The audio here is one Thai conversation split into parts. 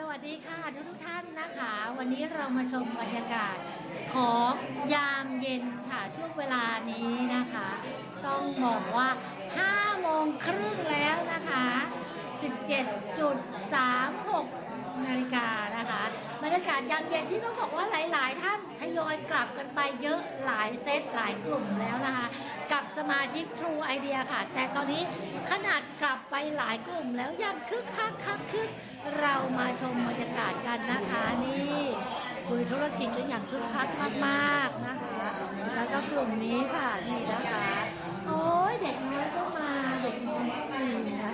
สวัสดีค่ะทุกทุกท่านนะคะ วันนี้เรามาชมบรรยากาศของยามเย็นค่ะช่วงเวลานี้นะคะ ต้องบอกว่า5โมงครึ่งแล้วนะคะ 17.36 นาฬิกานะคะบรรยากาศยามเย็นที่ต้องบอกว่าหลาย ๆ ท่านทยอยกลับกันไปเยอะหลายเซตหลายกลุ่มแล้วนะคะ กับสมาชิก True Idea ค่ะ แต่ตอนนี้าดกลับไปหลายกลุ่มแล้วยังคึกคักคักคึกเรามาชมบรรยากาศกันนะคะนี่คุยธุรกิจกันอย่างคึกคักมากๆนะคะ แล้วก็กลุ่มนี้ค่ะนี่นะคะ โอ้ยเด็กน้อยก็มาเด็กน้อยก็มีนะคะ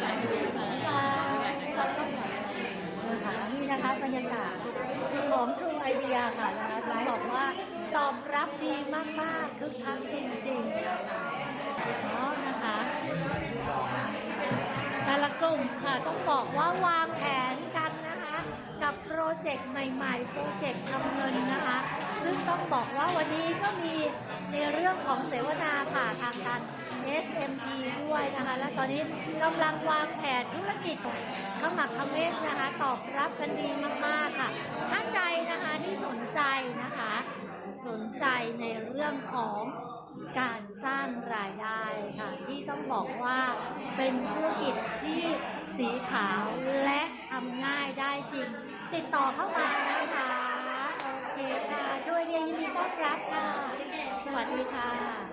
เราก็แบบนะคะนี่นะคะบรรยากาศของ True Idea ค่ะนะคะบอกว่าตอบรับดีมากๆคึกคักจริงๆนะคะ ต้องบอกว่าวางแผนกันนะคะ กับโปรเจกต์ใหม่ๆ โปรเจกต์ทำเงินนะคะ ซึ่งต้องบอกว่าวันนี้ก็มีในเรื่องของเสวนาผ่าทางการ SMT ด้วยนะคะ และตอนนี้กำลังวางแผนธุรกิจขมักเขม้นนะคะ ตอบรับกันดีมากๆค่ะ ท่านใดนะคะที่สนใจนะคะ สนใจในเรื่องของการสร้างรายได้ค่ะ ที่ต้องบอกว่าเป็นธุรกิจที่ สีขาวและทำง่ายได้จริง ติดต่อเข้ามานะคะ โอเคค่ะ ช่วยเรียนยินดีต้อนรับค่ะ สวัสดีค่ะ